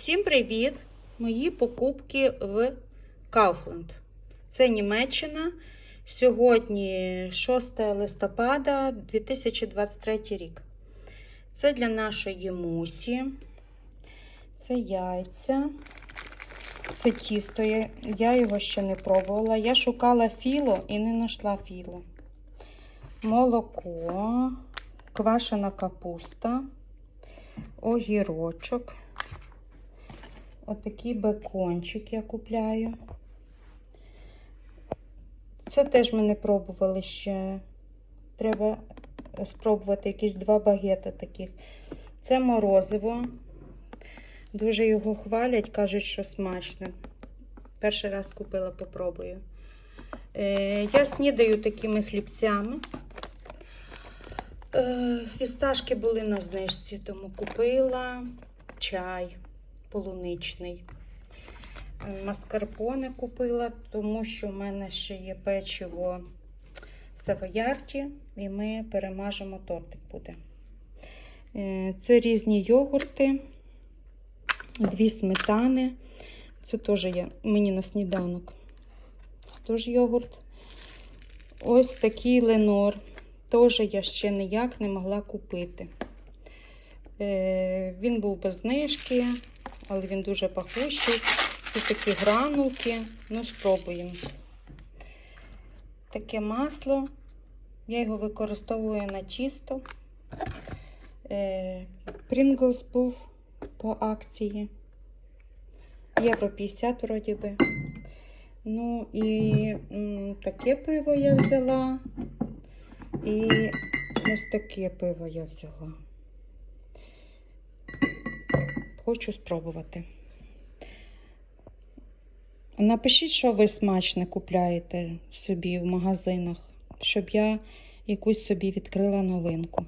Всім привіт! Мої покупки в Kaufland. Це Німеччина. Сьогодні 6 листопада 2023 рік. Це для нашої мусі. Це яйця. Це тісто. Я, його ще не пробувала. Я шукала філо і не знайшла філо. Молоко, квашена капуста, огірочок. Отакий бекончик я купляю. Це теж ми не пробували ще. Треба спробувати якісь два багета таких. Це морозиво. Дуже його хвалять, кажуть, що смачне. Перший раз купила, попробую. Е, я снідаю такими хлібцями. Е, фісташки були на знижці, тому купила чай полуничний. Маскарпоне купила, тому що в мене ще є печиво савоярді, і ми перемажемо тортик буде. Е, Це різні йогурти, дві сметани. Це теж є мені на сніданок. Це теж йогурт. Ось такий ленор. Теж я ще ніяк не могла купити. Е, Він був без знижки, але він дуже пахущий. Це такі гранулки. Ну, спробуємо. Таке масло. Я його використовую на тісто. Прінглс був по акції. Євро 50 вроді би. Ну і таке пиво я взяла. І ось таке пиво я взяла. Хочу спробувати. Напишіть, що ви смачне купляєте собі в магазинах, щоб я якусь собі відкрила новинку.